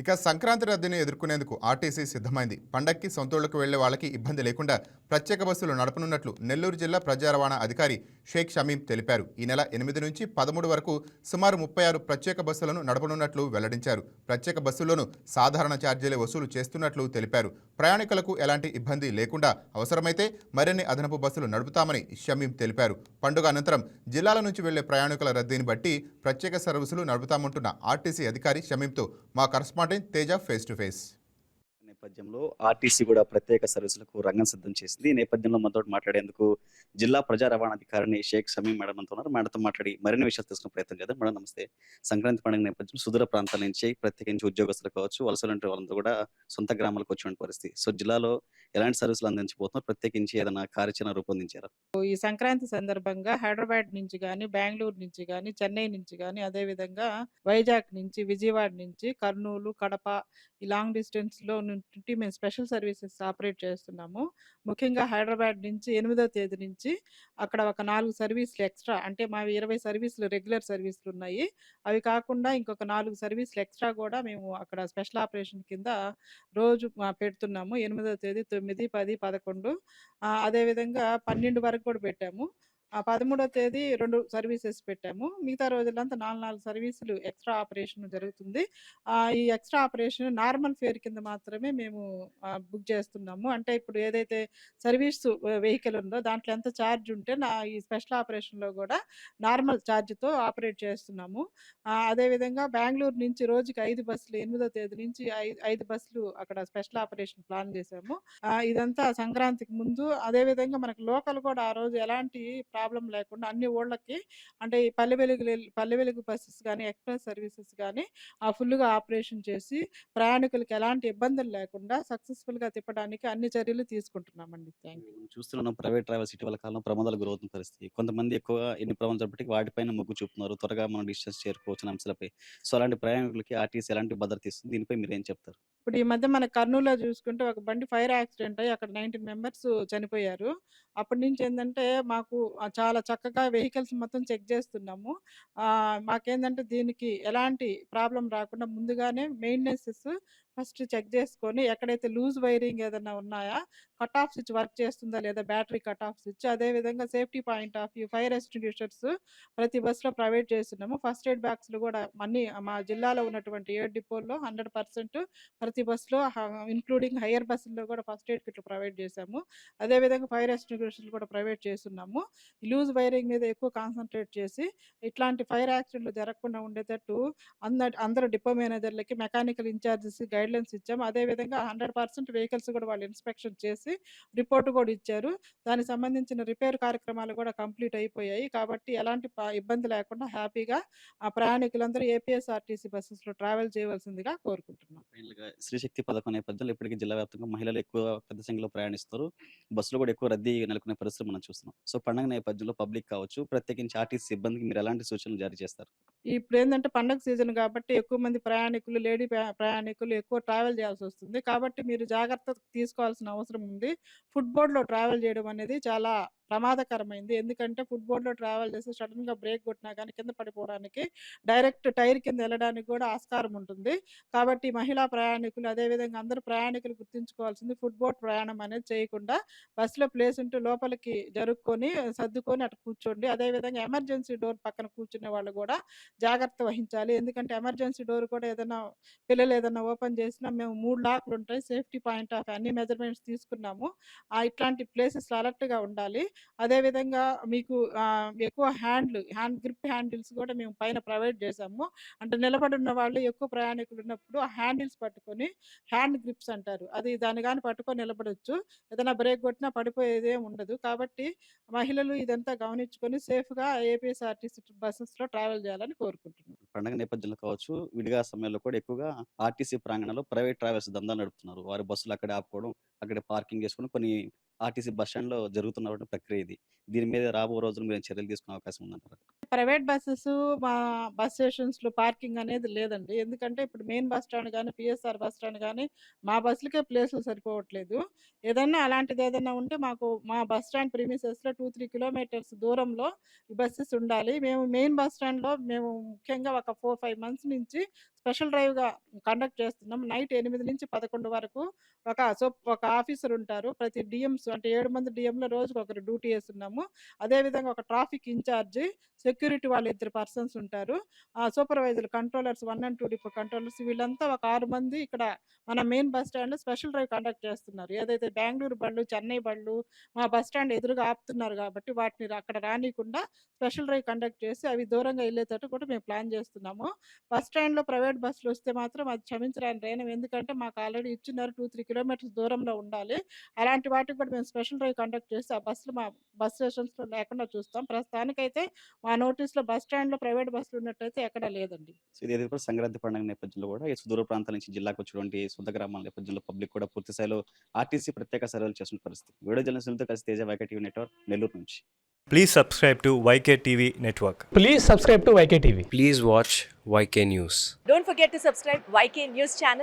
ఇక సంక్రాంతి రద్దీని ఎదుర్కొనేందుకు ఆర్టీసీ సిద్ధమైంది. పండక్కి సొంతూళ్ళకు వెళ్ళే వాళ్ళకి ఇబ్బంది లేకుండా ప్రత్యేక బస్సులు నడపనున్నట్లు నెల్లూరు జిల్లా ప్రజా రవాణా అధికారి షేక్ షమీం తెలిపారు. ఈ నెల ఎనిమిది నుంచి పదమూడు వరకు సుమారు ముప్పై ఆరు ప్రత్యేక బస్సులను నడపనున్నట్లు వెల్లడించారు. ప్రత్యేక బస్సుల్లోనూ సాధారణ ఛార్జీలే వసూలు చేస్తున్నట్లు తెలిపారు. ప్రయాణికులకు ఎలాంటి ఇబ్బంది లేకుండా అవసరమైతే మరిన్ని అదనపు బస్సులు నడుపుతామని షమీం తెలిపారు. పండుగ అనంతరం జిల్లాల నుంచి వెళ్ళే ప్రయాణికుల రద్దీని బట్టి ప్రత్యేక సర్వీసులు నడుపుతామంటున్న ఆర్టీసీ అధికారి షమీంతో మా correspondent Teja face to face నేపథ్యంలో ఆర్టీసీ కూడా ప్రత్యేక సర్వీసులకు రంగం సిద్ధం చేసింది. ఈ నేపథ్యంలో మనతో మాట్లాడేందుకు జిల్లా ప్రజా రవాణా అధికారిని షేక్ సమీ మేడం అంతా ఉన్నారు. మేడంతో మాట్లాడి మరిన్ని విషయాలు తెలుసుకునే ప్రయత్నం చేద్దాం. మేడం నమస్తే. సంక్రాంతి పండుగ నేపథ్యం సుదూర ప్రాంతాల నుంచి ప్రత్యేకించి ఉద్యోగస్తులు కావచ్చు వలసలు వాళ్ళంతా కూడా సొంత గ్రామాలకు వచ్చిన పరిస్థితి. సో జిల్లాలో ఎలాంటి సర్వీసులు అందించబోతున్నారు ప్రత్యేకించి ఏదైనా కార్యాచరణ రూపొందించారా? ఈ సంక్రాంతి సందర్భంగా హైదరాబాద్ నుంచి కానీ బెంగళూరు నుంచి కానీ చెన్నై నుంచి కానీ అదేవిధంగా వైజాగ్ నుంచి విజయవాడ నుంచి కర్నూలు కడప ఈ లాంగ్ డిస్టెన్స్లో నుండి మేము స్పెషల్ సర్వీసెస్ ఆపరేట్ చేస్తున్నాము. ముఖ్యంగా హైదరాబాద్ నుంచి ఎనిమిదో తేదీ నుంచి అక్కడ ఒక నాలుగు సర్వీసులు ఎక్స్ట్రా అంటే మావి ఇరవై సర్వీసులు రెగ్యులర్ సర్వీసులు ఉన్నాయి. అవి కాకుండా ఇంకొక నాలుగు సర్వీసులు ఎక్స్ట్రా కూడా మేము అక్కడ స్పెషల్ ఆపరేషన్ కింద రోజు పెడుతున్నాము. ఎనిమిదో తేదీ తొమ్మిది పది పదకొండు. అదేవిధంగా పన్నెండు వరకు కూడా పెట్టాము. ఆ పదమూడో తేదీ రెండు సర్వీసెస్ పెట్టాము. మిగతా రోజులంతా నాలుగు నాలుగు సర్వీసులు ఎక్స్ట్రా ఆపరేషన్ జరుగుతుంది. ఆ, ఈ ఎక్స్ట్రా ఆపరేషన్ నార్మల్ ఫేర్ కింద మాత్రమే మేము బుక్ చేస్తున్నాము. అంటే ఇప్పుడు ఏదైతే సర్వీస్ వెహికల్ ఉందో దాంట్లో ఎంత ఛార్జ్ ఉంటే నా ఈ స్పెషల్ ఆపరేషన్లో కూడా నార్మల్ ఛార్జ్తో ఆపరేట్ చేస్తున్నాము. అదేవిధంగా బెంగళూరు నుంచి రోజుకి ఐదు బస్సులు ఎనిమిదో తేదీ నుంచి ఐదు ఐదు బస్సులు అక్కడ స్పెషల్ ఆపరేషన్ ప్లాన్ చేశాము. ఇదంతా సంక్రాంతికి ముందు. అదేవిధంగా మనకు లోకల్ కూడా ఆ రోజు ఎలాంటి ప్రాబ్లం లేకుండా అన్ని ఊళ్ళకి అంటే ఈ పల్లె వెలుగు పల్లె వెలుగు బస్సెస్ కానీ ఎక్స్ప్రెస్ సర్వీసెస్ కానీ ఆ ఫుల్గా ఆపరేషన్ చేసి ప్రయాణికులకు ఎలాంటి ఇబ్బందులు లేకుండా సక్సెస్ఫుల్గా తిప్పడానికి అన్ని చర్యలు తీసుకుంటున్నామండి. Thank you. చూస్తున్నాం ప్రైవేట్ ట్రావెల్స్ ఇటీవల కాలంలో ప్రమాదాలు గురవుతున్న పరిస్థితి. కొంతమంది ఎక్కువ ఎన్ని ప్రమాదాలు జరిగినప్పటికీ వాటిపైన మొగ్గు చూపుతున్నారు. త్వరగా మనం డిస్టెన్స్ చేరుకోవచ్చు అంశాలపై. సో అలాంటి ప్రయాణికులకి ఆర్టీసీ ఎలాంటి భద్రత ఇస్తుంది? దీనిపై మీరు ఏం చెప్తారు? ఇప్పుడు ఈ మధ్య మన కర్నూలులో చూసుకుంటే ఒక బండి ఫైర్ యాక్సిడెంట్ అయ్యి అక్కడ నైన్టీన్ మెంబర్స్ చనిపోయారు. అప్పటి నుంచి ఏంటంటే మాకు చాలా చక్కగా వెహికల్స్ మొత్తం చెక్ చేస్తున్నాము. మాకేంటంటే మాకేందంటే దీనికి ఎలాంటి ప్రాబ్లం రాకుండా ముందుగానే మెయింటెనెన్సెస్ ఫస్ట్ చెక్ చేసుకొని ఎక్కడైతే లూజ్ వైరింగ్ ఏదైనా ఉన్నాయా కట్ ఆఫ్ స్విచ్ వర్క్ చేస్తుందా లేదా బ్యాటరీ కట్ ఆఫ్ స్విచ్ అదేవిధంగా safety point of view fire extinguishers ప్రతి బస్సులో ప్రొవైడ్ చేస్తున్నాము. ఫస్ట్ ఎయిడ్ బ్యాగ్స్లు కూడా అన్ని మా జిల్లాలో ఉన్నటువంటి ఏడు డిపోల్లో హండ్రెడ్ పర్సెంట్ ప్రతి బస్సులో ఇంక్లూడింగ్ హయ్యర్ బస్సుల్లో కూడా ఫస్ట్ ఎయిడ్ కిట్లు ప్రొవైడ్ చేశాము. అదేవిధంగా ఫైర్ ఎస్టింగ్యూషర్స్ కూడా ప్రొవైడ్ చేస్తున్నాము. లూజ్ వైరింగ్ మీద ఎక్కువ కాన్సన్ట్రేట్ చేసి ఇట్లాంటి ఫైర్ యాక్సిడెంట్లు జరగకుండా ఉండేటట్టు అందరు అందరు డిపో మేనేజర్లకి మెకానికల్ ఇన్ఛార్జెస్ గైడ్లైన్స్ ఇచ్చాము. అదేవిధంగా హండ్రెడ్ పర్సెంట్ వెహికల్స్ కూడా వాళ్ళు ఇన్స్పెక్షన్ చేసి రిపోర్ట్ కూడా ఇచ్చారు. దానికి సంబంధించిన రిపేర్ కార్యక్రమాలు కూడా కంప్లీట్ అయిపోయాయి. కాబట్టి ఎలాంటి ఇబ్బంది లేకుండా హ్యాపీగా ఆ ప్రయాణికులందరూ ఏపీఎస్ఆర్టీసీ బస్సెస్లో ట్రావెల్ చేయవలసిందిగా కోరుకుంటున్నాం. స్త్రీశక్తి పథకం నేపథ్యంలో ఇప్పటికీ జిల్లా వ్యాప్తంగా మహిళలు ఎక్కువ పెద్ద సంఖ్యలో ప్రయాణిస్తారు. బస్సులో కూడా ఎక్కువ రద్దీ నెలకొనే పరిస్థితి మనం చూస్తున్నాం. సో పండుగ నేపథ్యంలో పబ్లిక్ కావచ్చు ప్రత్యేకించి ఆర్టీసీ సిబ్బందికి మీరు ఎలాంటి సూచనలు జారీ చేస్తారు? ఇప్పుడు ఏంటంటే పండగ సీజన్ కాబట్టి ఎక్కువ మంది ప్రయాణికులు లేడీ ప్రయా- ప్రయాణికులు ఎక్కువ ట్రావెల్ చేయాల్సి వస్తుంది. కాబట్టి మీరు జాగ్రత్త తీసుకోవాల్సిన అవసరం ఉంది. ఫుడ్ బోర్డ్లో ట్రావెల్ చేయడం అనేది చాలా ప్రమాదకరమైంది. ఎందుకంటే ఫుడ్ ట్రావెల్ చేసి సడన్గా బ్రేక్ కొట్టినా కానీ కింద పడిపోవడానికి డైరెక్ట్ టైర్ కింద వెళ్ళడానికి కూడా ఆస్కారం ఉంటుంది. కాబట్టి మహిళా ప్రయాణికులు అదేవిధంగా అందరూ ప్రయాణికులు గుర్తుంచుకోవాల్సింది ఫుట్బోర్డ్ ప్రయాణం అనేది చేయకుండా బస్సులో ప్లేస్ ఉంటే లోపలికి జరుపుకొని సర్దుకొని అటు కూర్చోండి. అదేవిధంగా ఎమర్జెన్సీ డోర్ పక్కన కూర్చునే వాళ్ళు కూడా జాగ్రత్త వహించాలి. ఎందుకంటే ఎమర్జెన్సీ డోర్ కూడా ఏదైనా పిల్లలు ఏదైనా ఓపెన్ చేసినా మేము మూడు లాక్లు ఉంటాయి సేఫ్టీ పాయింట్ ఆఫ్ అన్ని మెజర్మెంట్స్ తీసుకున్నాము. ఇట్లాంటి ప్లేసెస్ అలర్ట్గా ఉండాలి. అదేవిధంగా మీకు ఎక్కువ హ్యాండ్లు హ్యాండ్ గ్రిప్ హ్యాండిల్స్ కూడా మేము పైన ప్రొవైడ్ చేసాము అంటే నిలబడి ఉన్న వాళ్ళు ఎక్కువ ప్రయాణికులు ఉన్నప్పుడు ఆ హ్యాండిల్స్ పట్టుకొని హ్యాండ్ గ్రిప్స్ అంటారు. అది దాని కానీ పట్టుకొని నిలబడొచ్చు. ఏదైనా బ్రేక్ కొట్టినా పడిపోయేదే ఉండదు. కాబట్టి మహిళలు ఇదంతా గమనించుకొని సేఫ్గా ఏపీఎస్ఆర్టీసీ బస్సెస్లో ట్రావెల్ చేయాలని కోరుకుంటున్నాను పండుగ నేపథ్యంలో కావచ్చు విడిగా సమయంలో కూడా ఎక్కువగా ఆర్టీసీ ప్రాంగణంలో ప్రైవేట్ ట్రావెల్స్ దందాలు నడుపుతున్నారు. వారి బస్సులు అక్కడ ఆపుకోవడం అక్కడ పార్కింగ్ చేసుకోవడం కొన్ని ఆర్టీసీ బస్ స్టాండ్లో జరుగుతున్న ప్రక్రియ ఇది. దీని మీద రాబో రోజులు మీరు చర్యలు తీసుకునే అవకాశం ఉందంటారు? ప్రైవేట్ బస్సెస్ మా బస్ స్టేషన్స్లో పార్కింగ్ అనేది లేదండి ఎందుకంటే ఇప్పుడు మెయిన్ బస్ స్టాండ్ కానీ పిఎస్ఆర్ బస్ స్టాండ్ కానీ మా బస్సులకే ప్లేసులు సరిపోవట్లేదు ఏదైనా అలాంటిది ఏదైనా ఉంటే మాకు మా బస్ స్టాండ్ ప్రిమిసెస్లో టూ త్రీ కిలోమీటర్స్ దూరంలో ఈ బస్సెస్ ఉండాలి మేము మెయిన్ బస్ స్టాండ్లో మేము ముఖ్యంగా ఒక ఫోర్ ఫైవ్ మంత్స్ నుంచి స్పెషల్ డ్రైవ్‌గా కండక్ట్ చేస్తున్నాం. నైట్ ఎనిమిది నుంచి 11 వరకు ఒక సో ఒక ఆఫీసర్ ఉంటారు. ప్రతి డిఎంస్ అంటే ఏడు మంది డీఎంలో రోజుకొకరు డ్యూటీ యేస్తున్నాము. అదేవిధంగా ఒక ట్రాఫిక్ ఇన్‌చార్జి, సెక్యూరిటీ వాళ్ళు ఇద్దరు పర్సన్స్ ఉంటారు. ఆ supervisor controllers one and two depot controllers వీళ్ళంతా ఒక ఆరు మంది ఇక్కడ మన మెయిన్ బస్ స్టాండ్‌లో స్పెషల్ డ్రైవ్ కండక్ట్ చేస్తున్నారు. ఏదైతే బెంగళూరు బళ్ళు, చెన్నై బళ్ళు మా బస్ స్టాండ్ ఎదురుగా ఆపుతున్నారు కాబట్టి వాటిని అక్కడ రానీయకుండా స్పెషల్ డ్రైవ్ కండక్ట్ చేసి అవి దూరంగా వెళ్ళేటట్టు కూడా మేము ప్లాన్ చేస్తున్నాము బస్ స్టాండ్‌లో ప్రైవేట్ బస్సులొస్తే మాత్రం అది క్షమించరాని రైనం. ఎందుకంటే మాకు ఆల్రెడీ ఇచ్చినారు 2, 3 కిలోమీటర్స్ దూరంలో ఉండాలి. అలాంటి వాటికి కూడా మేము స్పెషల్ డ్రైవ్ కండక్ట్ చేసి ఆ బస్సులు మా బస్ స్టేషన్స్‌లో లేకుండా చూస్తాం. ప్రస్తుతానికైతే మా నోటీస్‌లో బస్ స్టాండ్‌లో ప్రైవేట్ బస్సులు ఉన్నట్టయితే ఎక్కడా లేదండి. సో కూడా సంక్రాంతి పండుగ నేపథ్యంలో కూడా ఈ సుదూర ప్రాంతాల నుంచి జిల్లాకు వచ్చినటువంటి సొంత గ్రామాల నేపథ్యంలో పబ్లిక్ కూడా పూర్తి స్థాయిలో ఆర్టీసీ ప్రత్యేక సర్వేలు చేస్తున్న పరిస్థితి. వీడియో జర్నలిస్టులతో కలిసి Teja YK TV network Nellore నుంచి. Please subscribe to YK TV Network. Please subscribe to YK TV. Please watch YK News. Don't forget to subscribe YK News channel